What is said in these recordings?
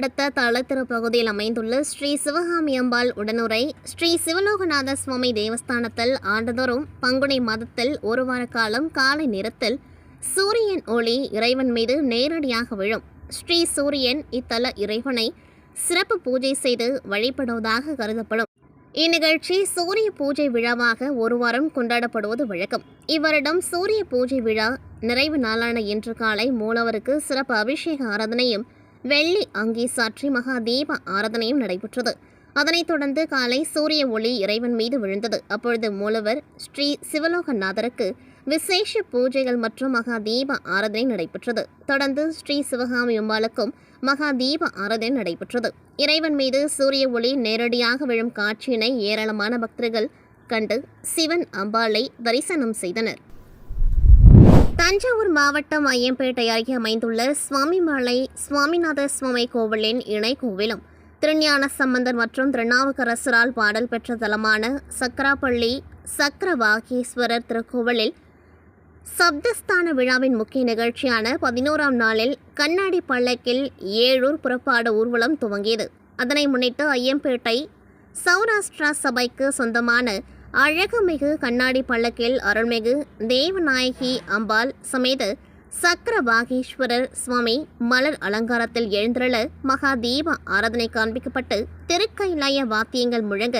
அடுத்த தளத்திரு பகுதியில் அமைந்துள்ள ஸ்ரீ சிவகாமி அம்பாள் உடனுரை ஸ்ரீ சிவலோகநாத சுவாமி தேவஸ்தானத்தில் ஆண்டுதோறும் பங்குனி மாதத்தில் ஒரு வார காலம் காலை நேரத்தில் சூரியன் ஒளி இறைவன் மீது நேரடியாக விழும். ஸ்ரீ சூரியன் இத்தல இறைவனை சிறப்பு பூஜை செய்து வழிபடுவதாக கருதப்படும். இந்நிகழ்ச்சி சூரிய பூஜை விழாவாக ஒரு வாரம் கொண்டாடப்படுவது வழக்கம். இவ்வருடம் சூரிய பூஜை விழா நிறைவு நாளான இன்று காலை மூலவருக்கு சிறப்பு அபிஷேக ஆராதனையும் வெள்ளி அங்கி சாற்றி மகா தீப ஆராதனையும் நடைபெற்றது. அதனைத் தொடர்ந்து காலை சூரிய ஒளி இறைவன் மீது விழுந்தது. அப்பொழுது மூலவர் ஸ்ரீ சிவலோகநாதருக்கு விசேஷ பூஜைகள் மற்றும் மகா தீப ஆராதனை நடைபெற்றது. தொடர்ந்து ஸ்ரீ சிவகாமி அம்பாளுக்கும் மகா தீப ஆராதனை நடைபெற்றது. இறைவன் மீது சூரிய ஒளி நேரடியாக விழும் காட்சியினை ஏராளமான பக்தர்கள் கண்டு சிவன் அம்பாளை தரிசனம் செய்தனர். தஞ்சாவூர் மாவட்டம் ஐயம்பேட்டை அருகே அமைந்துள்ள சுவாமிமலை சுவாமிநாத சுவாமி கோவிலின் இணை கோவிலும் திருஞான சம்பந்தர் மற்றும் திருநாவுக்கரசரால் பாடல் பெற்ற தலமான சக்கராப்பள்ளி சக்கரவாகீஸ்வரர் திருக்கோவிலில் சப்தஸ்தான விழாவின் முக்கிய நிகழ்ச்சியான பதினோராம் நாளில் கண்ணாடி பல்லக்கில் ஏழூர் புறப்பாடு ஊர்வலம் துவங்கியது. அதனை முன்னிட்டு ஐயம்பேட்டை சௌராஷ்டிரா சபைக்கு சொந்தமான அழகுமிகு கண்ணாடி பல்லக்கில் அருள்மிகு தேவநாயகி அம்பாள் சமேத சக்கரபாகீஸ்வரர் சுவாமி மலர் அலங்காரத்தில் எழுந்திரள மகா தீப ஆராதனை காண்பிக்கப்பட்டு திருக்கைலாய வாத்தியங்கள் முழங்க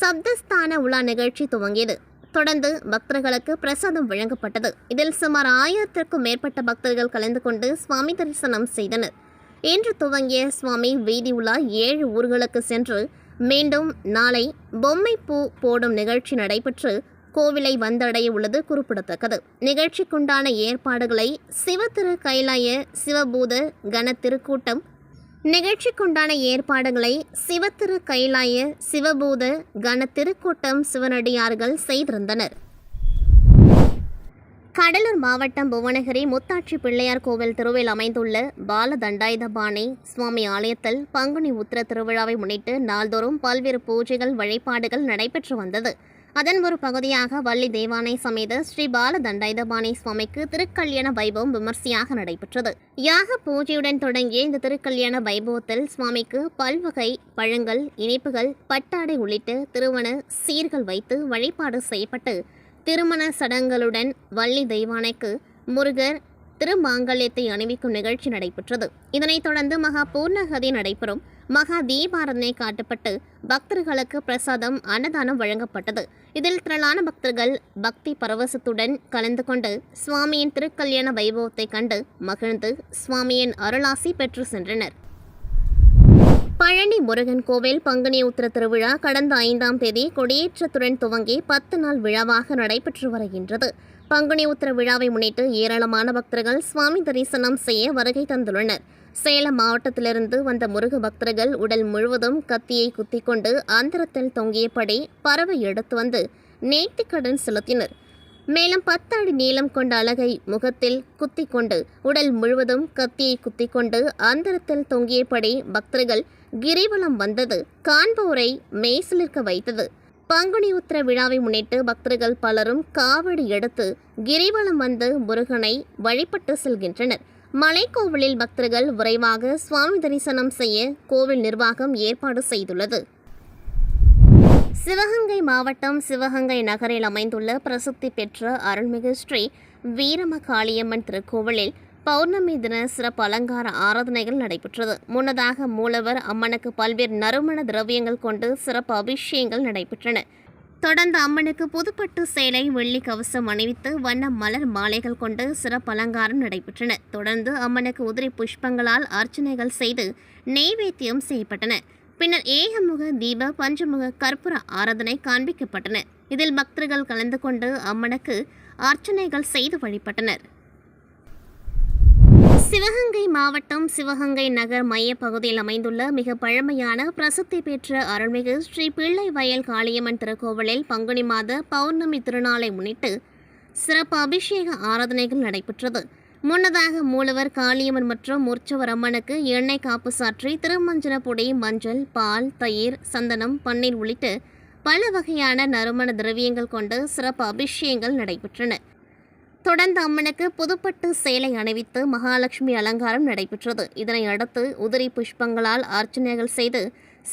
சப்தஸ்தான உலா நிகழ்ச்சி துவங்கியது. தொடர்ந்து பக்தர்களுக்கு பிரசாதம் வழங்கப்பட்டது. இதில் சுமார் ஆயிரத்திற்கும் மேற்பட்ட பக்தர்கள் கலந்து கொண்டு சுவாமி தரிசனம் செய்தனர். இன்று துவங்கிய சுவாமி வீதி உலா ஏழு ஊர்களுக்கு சென்று மீண்டும் நாளை பொம்மை பூ போடும் நிகழ்ச்சி நடைபெற்று கோவிலை வந்தடைய உள்ளது குறிப்பிடத்தக்கது. நிகழ்ச்சிக்குண்டான ஏற்பாடுகளை சிவத்திரு கைலாய சிவபூத கன திருக்கூட்டம் நிகழ்ச்சிக்குண்டான ஏற்பாடுகளை சிவத்திரு கைலாய சிவபூத கன திருக்கூட்டம் சிவனடியார்கள் செய்திருந்தனர். கடலூர் மாவட்டம் புவனகிரி முத்தாட்சி பிள்ளையார் கோவில் திருவில் அமைந்துள்ள பால தண்டாயுதபாணி சுவாமி ஆலயத்தில் பங்குனி உத்திர திருவிழாவை முன்னிட்டு நாள்தோறும் பல்வேறு பூஜைகள் வழிபாடுகள் நடைபெற்று வந்தது. அதன் ஒரு பகுதியாக வள்ளி தேவானை சமேத ஸ்ரீ பால தண்டாயுதபாணி சுவாமிக்கு திருக்கல்யாண வைபவம் விமர்சையாக நடைபெற்றது. யாக பூஜையுடன் தொடங்கிய இந்த திருக்கல்யாண வைபவத்தில் சுவாமிக்கு பல்வகை பழங்கள் இனிப்புகள் பட்டாடை உள்ளிட்ட திருவண சீர்கள் வைத்து வழிபாடு செய்யப்பட்டு திருமண சடங்குகளுடன் வள்ளி தெய்வானைக்கு முருகர் திருமாங்கல்யத்தை அணிவிக்கும் நிகழ்ச்சி நடைபெற்றது. இதனைத் தொடர்ந்து மகா பூர்ணகதி நடைபெறும். மகா தீபாரதனை காட்டப்பட்டு பக்தர்களுக்கு பிரசாதம் அன்னதானம் வழங்கப்பட்டது. இதில் திரளான பக்தர்கள் பக்தி பரவசத்துடன் கலந்து கொண்டு சுவாமியின் திருக்கல்யாண வைபவத்தை கண்டு மகிழ்ந்து சுவாமியின் அருளாசி பெற்று சென்றனர். பழனி முருகன் கோவில் பங்குனி உத்திர திருவிழா கடந்த ஐந்தாம் தேதி கொடியேற்றத்துடன் துவங்கி பத்து நாள் விழாவாக நடைபெற்று வருகின்றது. பங்குனி உத்திர விழாவை முன்னிட்டு ஏராளமான பக்தர்கள் சுவாமி தரிசனம் செய்ய வருகை தந்துள்ளனர். சேலம் மாவட்டத்திலிருந்து வந்த முருக பக்தர்கள் உடல் முழுவதும் கத்தியை குத்திக்கொண்டு ஆந்திரத்தில் தொங்கியபடி பறவை எடுத்து வந்து நேர்த்திக்கடன் செலுத்தினர். மேலும் பத்து அடி நீளம் கொண்ட அலகை முகத்தில் குத்திக் கொண்டு உடல் முழுவதும் கத்தியை குத்திக்கொண்டு கொண்டு தொங்கியபடி பக்தர்கள் கிரிவலம் வந்தது. காண்போரை மெய்சிலிர்க்க வைத்தது. பங்குனி உத்திர விழாவை முன்னிட்டு பக்தர்கள் பலரும் காவடி எடுத்து கிரிவலம் வந்து முருகனை வழிபட்டு செல்கின்றனர். மலைக்கோவிலில் பக்தர்கள் விரைவாக சுவாமி தரிசனம் செய்ய கோவில் நிர்வாகம் ஏற்பாடு செய்துள்ளது. சிவகங்கை மாவட்டம் சிவகங்கை நகரில் அமைந்துள்ள பிரசித்தி பெற்ற அருள்மிகு ஸ்ரீ வீரமகாளியம்மன் திருக்கோவிலில் பௌர்ணமி தின சிறப்பு அலங்கார ஆராதனைகள் நடைபெற்றது. முன்னதாக மூலவர் அம்மனுக்கு பல்வேறு நறுமண திரவியங்கள் கொண்டு சிறப்பு அபிஷேகங்கள் நடைபெற்றன. தொடர்ந்து அம்மனுக்கு புதுப்பட்டு சேலை வெள்ளி கவசம் அணிவித்து வண்ண மலர் மாலைகள் கொண்டு சிறப்பு அலங்காரம் நடைபெற்றன. தொடர்ந்து அம்மனுக்கு உதிரி புஷ்பங்களால் அர்ச்சனைகள் செய்து நெய்வேத்தியம் செய்யப்பட்டன. பின்னர் ஏகமுக தீப பஞ்சமுக கற்பூர ஆராதனை காண்பிக்கப்பட்டன. இதில் பக்தர்கள் கலந்து கொண்டு அம்மனுக்கு அர்ச்சனைகள் செய்து வழிபட்டனர். சிவகங்கை மாவட்டம் சிவகங்கை நகர் மையப்பகுதியில் அமைந்துள்ள மிக பழமையான பிரசித்தி பெற்ற அருள்மிகு ஸ்ரீ பிள்ளை வயல் காளியம்மன் திருக்கோவிலில் பங்குனி மாத பௌர்ணமி திருநாளை முன்னிட்டு சிறப்பு அபிஷேக ஆராதனைகள் நடைபெற்றது. முன்னதாக மூலவர் காளியம்மன் மற்றும் மூர்ச்சவர் அம்மனுக்கு எண்ணெய் காப்பு சாற்றி திருமஞ்சன பொடி மஞ்சள் பால் தயிர் சந்தனம் பன்னீர் உள்ளிட்ட பல வகையான நறுமண திரவியங்கள் கொண்டு சிறப்பு அபிஷேகங்கள் நடைபெற்றன. தொடர்ந்து அம்மனுக்கு புதுப்பட்டு சேலை அணிவித்து மகாலட்சுமி அலங்காரம் நடைபெற்றது. இதனை அடுத்து உதிரி புஷ்பங்களால் அர்ச்சனைகள் செய்து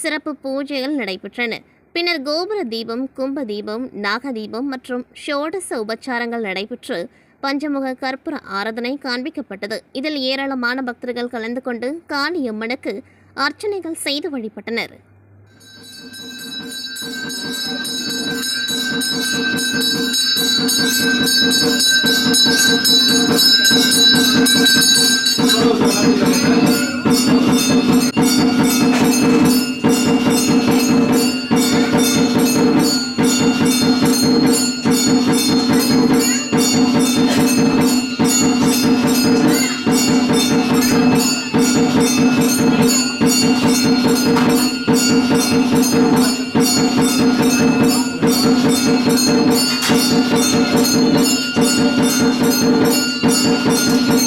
சிறப்பு பூஜைகள் நடைபெற்றன. பின்னர் கோபுர தீபம் கும்ப தீபம் நாக தீபம் மற்றும் ஷோடச உபச்சாரங்கள் நடைபெற்று பஞ்சமுக கற்பூர ஆராதனை காண்பிக்கப்பட்டது. இதில் ஏராளமான பக்தர்கள் கலந்து கொண்டு காளியம்மனுக்கு அர்ச்சனைகள் செய்து வழிபட்டனர். Vamos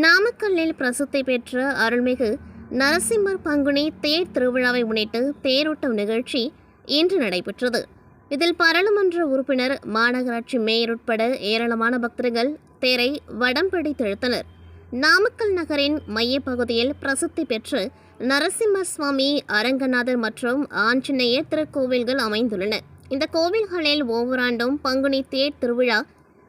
நாமக்கல்லில் பிரசித்தி பெற்ற அருள்மிகு நரசிம்மர் பங்குனி தேர் திருவிழாவை முன்னிட்டு தேரோட்டம் நிகழ்ச்சி இன்று நடைபெற்றது. இதில் பாராளுமன்ற உறுப்பினர் மாநகராட்சி மேயர் உட்பட ஏராளமான பக்தர்கள் தேரை வடம் இழுத்தனர். நாமக்கல் நகரின் மையப்பகுதியில் பிரசித்தி பெற்று நரசிம்ம சுவாமி அரங்கநாதர் மற்றும் ஆஞ்சநேயர் திருக்கோவில்கள் அமைந்துள்ளன. இந்த கோவில்களில் ஒவ்வொரு ஆண்டும் பங்குனி தேர் திருவிழா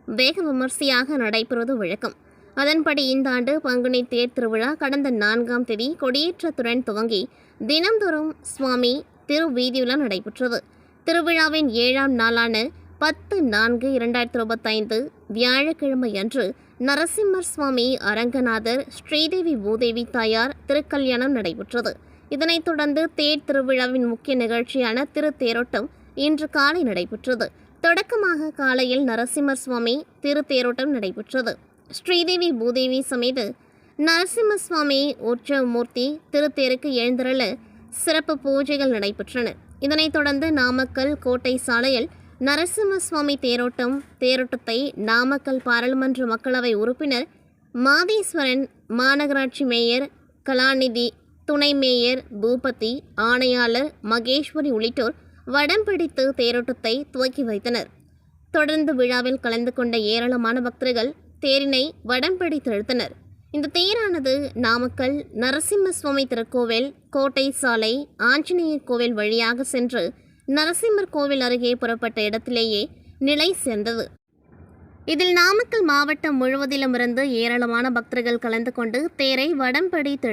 வேக விமர்சையாக நடைபெறுவது வழக்கம். அதன்படி இந்த ஆண்டு பங்குனி தேர் திருவிழா கடந்த நான்காம் தேதி கொடியேற்றத்துடன் துவங்கி தினந்தோறும் சுவாமி திருவீதியுலா நடைபெற்றது. திருவிழாவின் ஏழாம் நாளான பத்து நான்கு இரண்டாயிரத்தி இருபத்தைந்து வியாழக்கிழமை அன்று நரசிம்மர் சுவாமி அரங்கநாதர் ஸ்ரீதேவி பூதேவி தாயார் திருக்கல்யாணம் நடைபெற்றது. இதனைத் தொடர்ந்து தேர் திருவிழாவின் முக்கிய நிகழ்ச்சியான திருத்தேரோட்டம் இன்று காலை நடைபெற்றது. தொடக்கமாக காலையில் நரசிம்மர் சுவாமி திருத்தேரோட்டம் நடைபெற்றது. ஸ்ரீதேவி பூதேவி சமேத நரசிம்மசுவாமி உற்சவமூர்த்தி திருத்தேருக்கு எழுந்தருள சிறப்பு பூஜைகள் நடைபெற்றன. இதனைத் தொடர்ந்து நாமக்கல் கோட்டை சாலையில் நரசிம்மசுவாமி தேரோட்டம் தேரோட்டத்தை நாமக்கல் பாராளுமன்ற மக்களவை உறுப்பினர் மாதேஸ்வரன் மாநகராட்சி மேயர் கலாநிதி துணை மேயர் பூபதி ஆணையாளர் மகேஸ்வரி உள்ளிட்டோர் வடம் பிடித்து தேரோட்டத்தை துவக்கி வைத்தனர். தொடர்ந்து விழாவில் கலந்து கொண்ட ஏராளமான பக்தர்கள் தேரினை வடம் தழுத்தனர் இந்த தேரானது நாமக்கல் நரசிம்ம சுவாமி திருக்கோவில் கோட்டை சாலை ஆஞ்சநேயர் கோவில் வழியாக சென்று நரசிம்மர் கோவில் அருகே புறப்பட்ட இடத்திலேயே நிலை சேர்ந்தது. இதில் நாமக்கல் மாவட்டம் முழுவதிலும் இருந்து ஏராளமான பக்தர்கள் கலந்து கொண்டு தேரை வடம் பிடித்து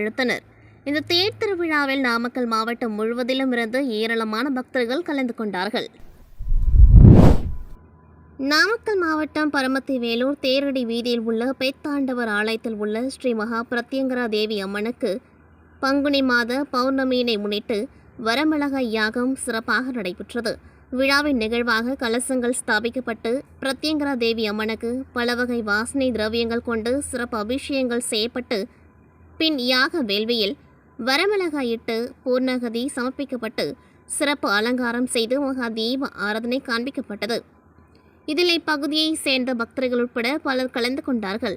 இந்த தேர் திருவிழாவில் நாமக்கல் மாவட்டம் முழுவதிலும் இருந்து ஏராளமான பக்தர்கள் கலந்து கொண்டார்கள். நாமக்கல் மாவட்டம் பரமத்தி வேலூர் தேரடி வீதியில் உள்ள பெத்தாண்டவர் ஆலயத்தில் உள்ள ஸ்ரீ மகா பிரத்யங்கரா தேவி அம்மனுக்கு பங்குனி மாத பௌர்ணமியினை முன்னிட்டு வரமிளகாய் யாகம் சிறப்பாக நடைபெற்றது. விழாவின் நிகழ்வாக கலசங்கள் ஸ்தாபிக்கப்பட்டு பிரத்யங்கரா தேவி அம்மனுக்கு பல வகை வாசனை திரவியங்கள் கொண்டு சிறப்பு அபிஷேகங்கள் செய்யப்பட்டு பின் யாக வேள்வியில் வரமிளகாயிட்டு பூர்ணகதி சமர்ப்பிக்கப்பட்டு சிறப்பு அலங்காரம் செய்து மகா தீப ஆராதனை காண்பிக்கப்பட்டது. இதில் இப்பகுதியை சேர்ந்த பக்தர்கள் உட்பட பலர் கலந்து கொண்டார்கள்.